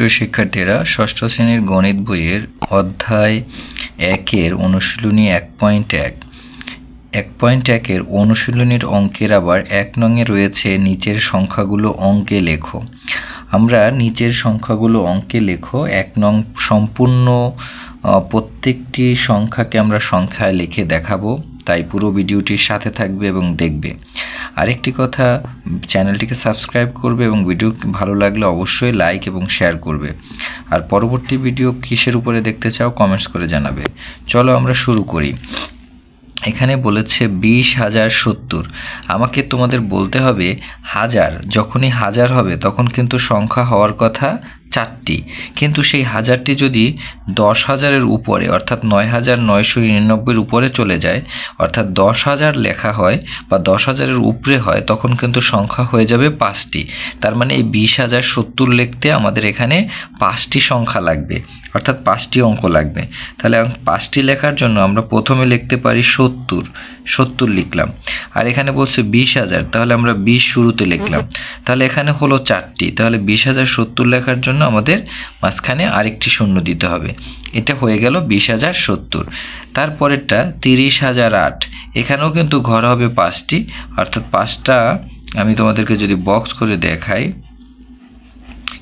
সুপ্রিয় শিক্ষার্থীরা ষষ্ঠ শ্রেণির গণিত বইয়ের অধ্যায় একের অনুশীলনী এক পয়েন্ট এক। এক পয়েন্ট একের অনুশীলনীর অঙ্কের আবার এক নঙে রয়েছে নিচের সংখ্যাগুলো অঙ্কে লেখো। আমরা নিচের সংখ্যাগুলো অঙ্কে লেখো, এক নং সম্পূর্ণ প্রত্যেকটি সংখ্যাকে আমরা সংখ্যায় লিখে দেখাবো। তাই পুরো ভিডিওটির সাথে থাকবে এবং দেখবে। আরেকটি কথা, চ্যানেলটিকে সাবস্ক্রাইব করবে এবং ভিডিও ভালো লাগলে অবশ্যই লাইক এবং শেয়ার করবে। আর পরবর্তী ভিডিও কিসের উপরে দেখতে চাও কমেন্টস করে জানাবে। চলো আমরা শুরু করি। এখানে বলেছে বিশ হাজার সত্তর। আমাকে তোমাদের বলতে হবে, হাজার, যখনই হাজার হবে তখন কিন্তু সংখ্যা হওয়ার কথা চারটি। কিন্তু সেই হাজারটি যদি দশ হাজারের উপরে, অর্থাৎ নয় হাজার নয়শো নিরানব্বইয়ের উপরে চলে যায়, অর্থাৎ দশ হাজার লেখা হয় বা দশ হাজারের উপরে হয়, তখন কিন্তু সংখ্যা হয়ে যাবে পাঁচটি। তার মানে এই বিশ হাজার সত্তর লিখতে আমাদের এখানে পাঁচটি সংখ্যা লাগবে, অর্থাৎ পাঁচটি অঙ্ক লাগবে। তাহলে পাঁচটি লেখার জন্য আমরা প্রথমে লিখতে পারি সত্তর সত্তর লিখলাম। আর এখানে বলছে বিশ হাজার, তাহলে আমরা বিশ শুরুতে লিখলাম। তাহলে এখানে হলো চারটি, তাহলে বিশ হাজার সত্তর লেখার জন্য আমাদের মাঝখানে আরেকটি শূন্য দিতে হবে। এটা হয়ে গেল বিশ হাজার সত্তর। তারপরেরটা তিরিশ হাজার আট। এখানেও কিন্তু ঘর হবে পাঁচটি। অর্থাৎ পাঁচটা আমি তোমাদেরকে যদি বক্স করে দেখাই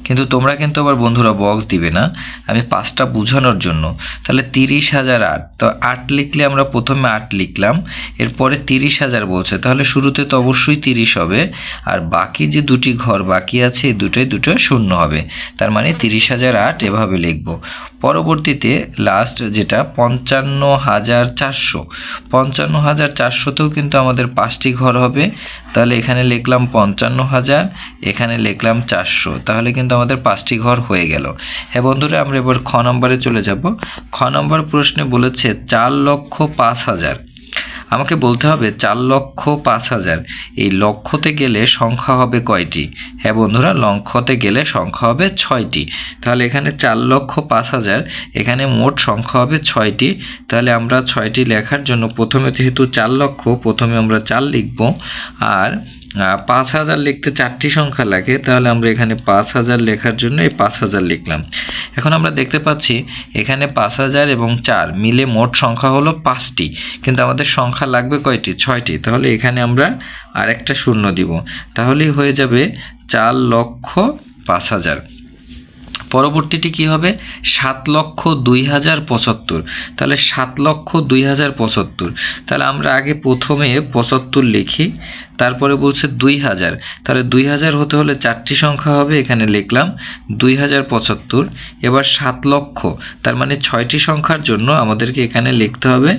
কিন্তু তোমরা কিন্তু আবার বন্ধুরা বক্স দিবে না। আমি পাঁচটা বোঝানোর জন্য। তাহলে তিরিশ হাজার আট। তো আট লিখলে আমরা প্রথমে আট লিখলাম। এরপরে তিরিশ হাজার বলছে। তাহলে শুরুতে তো অবশ্যই তিরিশ হবে। আর বাকি যে দুটি ঘর বাকি আছে, এই দুটোই দুটো শূন্য হবে। তার মানে তিরিশ হাজার আট এভাবে লিখব। পরবর্তীতে লাস্ট যেটা পঞ্চান্ন হাজার চারশো। পঞ্চান্ন হাজার চারশোতেও কিন্তু আমাদের পাঁচটি ঘর হবে। তাহলে এখানে লিখলাম পঞ্চান্ন হাজার এখানে লিখলাম চারশো। তাহলে কিন্তু আমাদের পাঁচটি ঘর হয়ে গেল। হ্যাঁ বন্ধুরা, আমরা এবার খ নম্বরে চলে যাব। খ নম্বর প্রশ্নে বলেছে চার লক্ষ পাঁচ হাজার। আমাকে বলতে হবে চার লক্ষ পাঁচ হাজার। এই লক্ষতে গেলে সংখ্যা হবে কয়টি? হ্যাঁ বন্ধুরা, লক্ষতে গেলে সংখ্যা হবে ছয়টি। তাহলে এখানে চার লক্ষ পাঁচ হাজার, এখানে মোট সংখ্যা হবে ছয়টি। তাহলে আমরা ছয়টি লেখার জন্য প্রথমে যেহেতু চার লক্ষ, প্রথমে আমরা চার লিখব। আর পাঁচ হাজার লিখতে চারটি সংখ্যা লাগে, তাহলে আমরা এখানে পাঁচ হাজার লেখার জন্য এই পাঁচ হাজার লিখলাম। এখন আমরা দেখতে পাচ্ছি এখানে পাঁচ হাজার এবং চার মিলে মোট সংখ্যা হলো পাঁচটি, কিন্তু আমাদের সংখ্যা লাগবে কয়টি? ছয়টি। তাহলে এখানে আমরা আরেকটা শূন্য দিব। তাহলেই হয়ে যাবে চার লক্ষ পাঁচ হাজার। পরবর্তীটি কি হবে? সাত লক্ষ দুই হাজার পঁচাত্তর। তাহলে সাত লক্ষ দুই হাজার পঁচাত্তর। তাহলে আমরা আগে প্রথমে পঁচাত্তর লিখি তারপরে বলছে দুই হাজার। তাহলে দুই হাজার হতে হলে চারটি সংখ্যা হবে, এখানে লিখলাম দুই হাজার পঁচাত্তর, এবার সাত লক্ষ। তার মানে ছয়টি সংখ্যার জন্য আমাদেরকে এখানে লিখতে হবে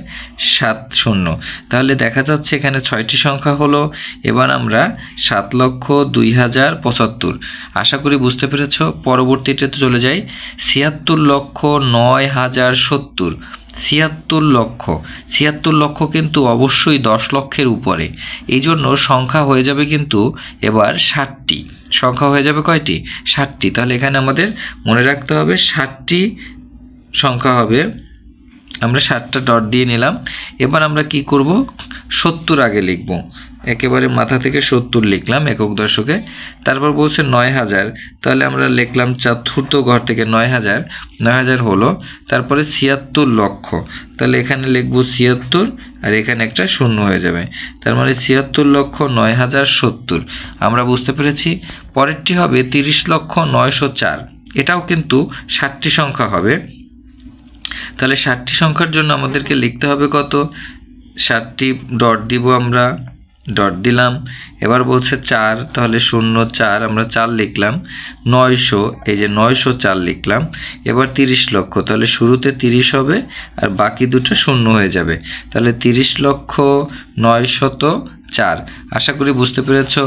সাত শূন্য। তাহলে দেখা যাচ্ছে এখানে ছয়টি সংখ্যা হলো, এবার আমরা সাত লক্ষ দুই হাজার পঁচাত্তর। আশা করি বুঝতে পেরেছ, পরবর্তীতে চলে যাই। ছিয়াত্তর লক্ষ নয় হাজার সত্তর। ছিয়াত্তর লক্ষ। ছিয়াত্তর লক্ষ কিন্তু অবশ্যই দশ লক্ষের উপরে। এই জন্য সংখ্যা হয়ে যাবে কিন্তু এবার ষাটটি। সংখ্যা হয়ে যাবে কয়টি? ষাটটি। তাহলে এখানে আমাদের মনে রাখতে হবে ষাটটি সংখ্যা হবে। আমরা ষাটটা ডট দিয়ে নিলাম। এবার আমরা কি করব? সত্তর আগে লিখব। একেবারে মাথা থেকে সত্তর লিখলাম একক দশকে। তারপর বলছে নয় হাজার। তাহলে আমরা লিখলাম চতুর্থ ঘর থেকে নয় হাজার। নয় হাজার হলো তারপরে ছিয়াত্তর লক্ষ। তাহলে এখানে লিখব ছিয়াত্তর আর এখানে একটা শূন্য হয়ে যাবে। তার মানে ছিয়াত্তর লক্ষ নয় হাজার সত্তর। আমরা বুঝতে পেরেছি। পরেরটি হবে তিরিশ লক্ষ নয়শো চার। এটাও কিন্তু ষাটটি সংখ্যা হবে। তাহলে ষাটটি সংখ্যার জন্য আমাদেরকে লিখতে হবে কত? ষাটটি ডট দিব আমরা। ডট দিলাম। এবার বলছে চার, তাহলে শূন্য, চার, আমরা চার লিখলাম। নয়শো, এই যে নয়শো চার লিখলাম। এবার তিরিশ লক্ষ, তাহলে শুরুতে তিরিশ হবে আর বাকি দুটো শূন্য হয়ে যাবে। তাহলে তিরিশ লক্ষ নয়শত চার। আশা করি বুঝতে পেরেছ।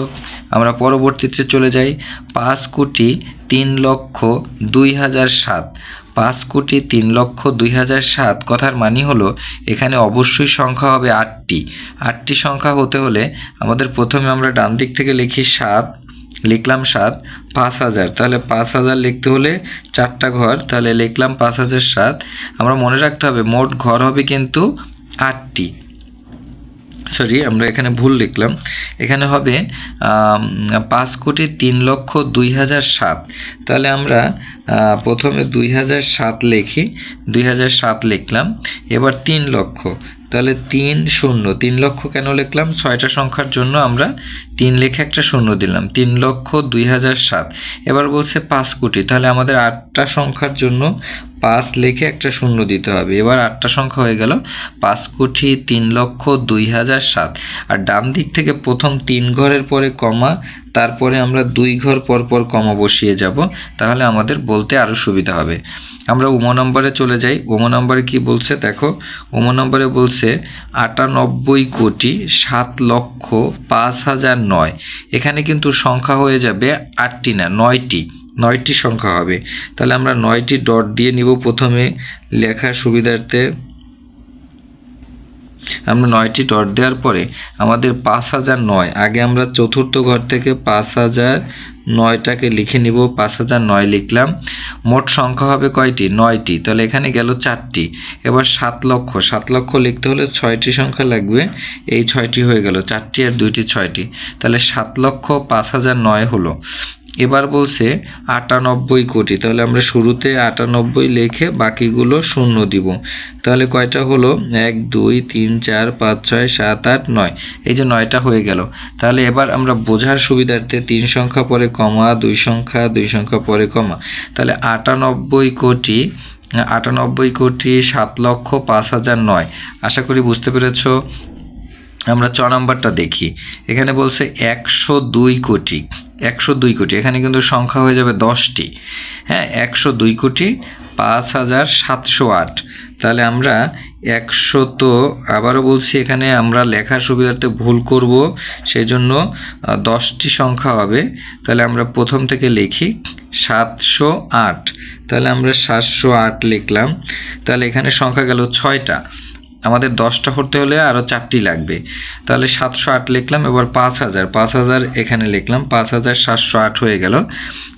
আমরা পরবর্তীতে চলে যাই। পাঁচ কোটি তিন লক্ষ দুই হাজার সাত। পাঁচ কোটি তিন লক্ষ দুই হাজার সাত। কথার মানি হলো, এখানে অবশ্যই সংখ্যা হবে আটটি। আটটি সংখ্যা হতে হলে আমাদের প্রথমে আমরা ডান দিক থেকে লিখি সাত, লিখলাম সাত, পাঁচ হাজার। তাহলে পাঁচ হাজার লিখতে হলে চারটা ঘর, তাহলে লিখলাম পাঁচ হাজার সাত। আমরা মনে রাখতে হবে, মোট ঘর হবে কিন্তু আটটি। সরি, আমরা এখানে ভুল লিখলাম। এখানে হবে পাঁচ কোটি তিন লক্ষ দুই হাজার সাত। তাহলে আমরা প্রথমে দুই হাজার সাত লিখি, দুই হাজার সাত লিখলাম। এবার তিন লক্ষ। তাহলে তিন শূন্য, তিন লক্ষ কেন লিখলাম? ছয়টা সংখ্যার জন্য আমরা তিন লেখে একটা শূন্য দিলাম। তিন লক্ষ দুই হাজার সাত। এবার বলছে পাঁচ কোটি, তাহলে আমাদের আটটা সংখ্যার জন্য পাঁচ লেখে একটা শূন্য দিতে হবে। এবার আটটা সংখ্যা হয়ে গেল পাঁচ কোটি তিন লক্ষ দুই হাজার সাত। আর ডান দিক থেকে প্রথম তিন ঘরের পরে কমা তারপরে আমরা দুই ঘর পর পর কমা বসিয়ে যাব, তাহলে আমাদের বলতে আরও সুবিধা হবে। আমরা উমো নম্বরে চলে যাই। উমো নম্বরে কি বলছে? দেখো, উমো নম্বরে বলছে, আটানব্বই কোটি সাত লক্ষ পাঁচ হাজার নয়। এখানে কিন্তু সংখ্যা হয়ে যাবে আটটি না, নয়টি। নয়টি সংখ্যা হবে। তাহলে আমরা নয়টি ডট দিয়ে নিব প্রথমে। লেখার সুবিধার্থে আমরা নয়টি ডট দেওয়ার পরে আমাদের পাঁচ হাজার নয়। আগে আমরা চতুর্থ ঘর থেকে পাঁচ হাজার নয়টাকে লিখে নিব, পাঁচ হাজার নয় লিখলাম। মোট সংখ্যা হবে কয়টি? নয়টি। তাহলে এখানে গেল চারটি। এবার সাত লক্ষ। সাত লক্ষ লিখতে হলে ছয়টি সংখ্যা লাগবে। এই ছয়টি হয়ে গেল চারটি আর দুইটি ছয়টি। তাহলে সাত লক্ষ পাঁচ হাজার নয় হলো। এবার বলছে আটানব্বই কোটি। তাহলে আমরা শুরুতে আটানব্বই লেখে বাকিগুলো শূন্য দিব। তাহলে কয়টা হলো? এক, দুই, তিন, চার, পাঁচ, ছয়, সাত, আট, নয়। এই যে নয়টা হয়ে গেল। তাহলে এবার আমরা বোঝার সুবিধার্থে তিন সংখ্যা পরে কমা, দুই সংখ্যা দুই সংখ্যা পরে কমা। তাহলে আটানব্বই কোটি আটানব্বই কোটি সাত লক্ষ পাঁচ হাজার নয়। আশা করি বুঝতে পেরেছ। আমরা চ নাম্বারটা দেখি। এখানে বলছে একশো দুই কোটি। একশো দুই কোটি। এখানে কিন্তু সংখ্যা হয়ে যাবে দশটি। হ্যাঁ একশো দুই কোটি পাঁচ হাজার সাতশো আট। তাহলে আমরা একশো তো আবারও বলছি এখানে আমরা লেখার সুবিধার্থে ভুল করব সেই জন্য দশটি সংখ্যা হবে। তাহলে আমরা প্রথম থেকে লিখি সাতশো আট। তাহলে আমরা সাতশো আট লিখলাম। তাহলে এখানে সংখ্যা গেল ছয়টা। আমাদের দশটা করতে হলে আরও চারটি লাগবে। তাহলে সাতশো আট লিখলাম, এবার পাঁচ হাজার। পাঁচ হাজার এখানে লিখলাম, পাঁচ হাজার সাতশো আট হয়ে গেল।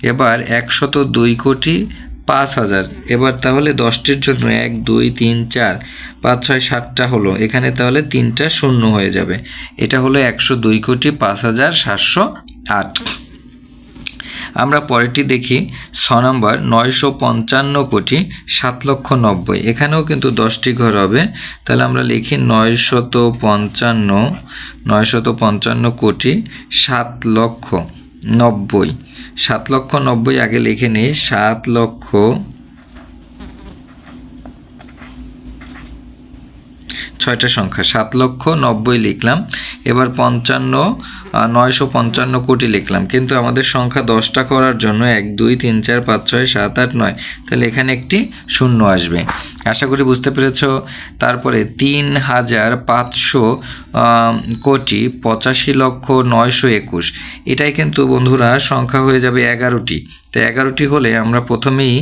এবার একশত দুই কোটি পাঁচ হাজার। এবার তাহলে দশটির জন্য এক, দুই, তিন, চার, পাঁচ, ছয়, সাতটা হলো। এখানে তাহলে তিনটা শূন্য হয়ে যাবে। এটা হলো একশো দুই কোটি পাঁচ হাজার সাতশো আট। আমরা পরেরটি দেখি, ছ নম্বর, নয়শো পঞ্চান্ন কোটি সাত লক্ষ নব্বই। এখানেও কিন্তু দশটি ঘর হবে। তাহলে আমরা লিখি নয়শত পঞ্চান্ন নয়শত পঞ্চান্ন কোটি সাত লক্ষ নব্বই। সাত লক্ষ নব্বই আগে লিখে নিই, সাত লক্ষ ছয়টা সংখ্যা, সাত লক্ষ নব্বই লিখলাম, এবার পঞ্চান্ন নয়শো পঞ্চান্ন কোটি লিখলাম, কিন্তু আমাদের সংখ্যা দশটা করার জন্য এক, দুই, তিন, চার, পাঁচ, ছয়, সাত, আট, নয়, তাহলে এখানে একটি শূন্য আসবে। আশা করি বুঝতে পেরেছ, তারপরে তিন হাজার পাঁচশো কোটি পঁচাশি লক্ষ নয়শো একুশ, এটাই কিন্তু বন্ধুরা সংখ্যা হয়ে যাবে এগারোটি। তো এগারোটি হলে আমরা প্রথমেই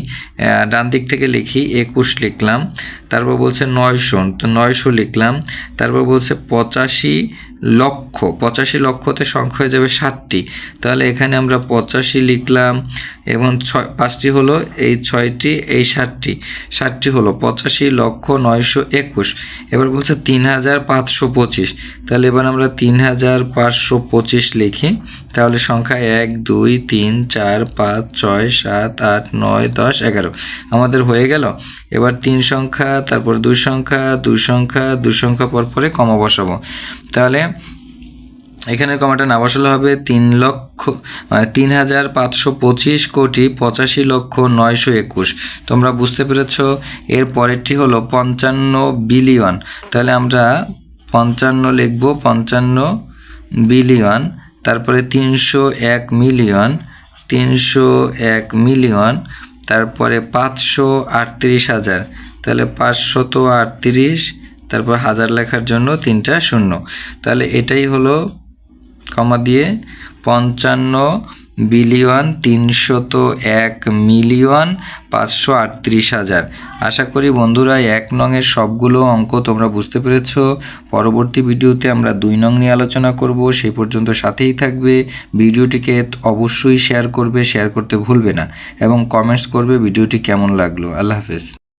ডান দিক থেকে লিখি একুশ লিখলাম, তারপর বলছে নয়শো, তো নয়শো লিখলাম, তারপর বলছে পঁচাশি লক্ষ, পঁচাশি লক্ষতে সংখ্যা হয়ে যাবে ষাটটি, তাহলে এখানে আমরা পঁচাশি লিখলাম এবং ছয় পাঁচটি হলো এই ছয়টি, এই ষাটটি ষাটটি হলো পঁচাশি লক্ষ নয়শো একুশ। এবার বলছে তিন হাজার পাঁচশো পঁচিশ। তাহলে এবার আমরা তিন হাজার পাঁচশো পঁচিশ লিখি। তাহলে সংখ্যা এক, দুই, তিন, চার, পাঁচ, ছয়, সাত, আট, নয়, দশ, এগারো। আমাদের হয়ে গেল। এবার তিন সংখ্যা, তারপর দুই সংখ্যা দুই সংখ্যা দুই সংখ্যা পর পরে কমা বসাবো। তাহলে এখানের কমাটা না বসালে হবে তিন লক্ষ মানে তিন হাজার পাঁচশো পঁচিশ কোটি পঁচাশি লক্ষ নয়শো একুশ। তোমরা বুঝতে পেরেছ এর পরেরটি হলো পঞ্চান্ন বিলিয়ন। তাহলে আমরা পঞ্চান্ন লিখব, পঞ্চান্ন বিলিয়ন, তারপরে তিনশো এক মিলিয়ন, তিনশো এক মিলিয়ন, তারপরে পাঁচশো আটত্রিশ হাজার। তাহলে পাঁচশত আটত্রিশ, তারপর হাজার লেখার জন্য তিনটা শূন্য। তাহলে এটাই হলো কমা দিয়ে পঞ্চান্ন বিলিয়ন তিনশত এক মিলিয়ন পাঁচশো আটত্রিশ হাজার। আশা করি বন্ধুরা এক নংয়ের সবগুলো অঙ্ক তোমরা বুঝতে পেরেছ। পরবর্তী ভিডিওতে আমরা দুই নং নিয়ে আলোচনা করব। সেই পর্যন্ত সাথেই থাকবে। ভিডিওটিকে অবশ্যই শেয়ার করবে, শেয়ার করতে ভুলবে না এবং কমেন্টস করবে ভিডিওটি কেমন লাগল। আল্লাহ হাফেজ।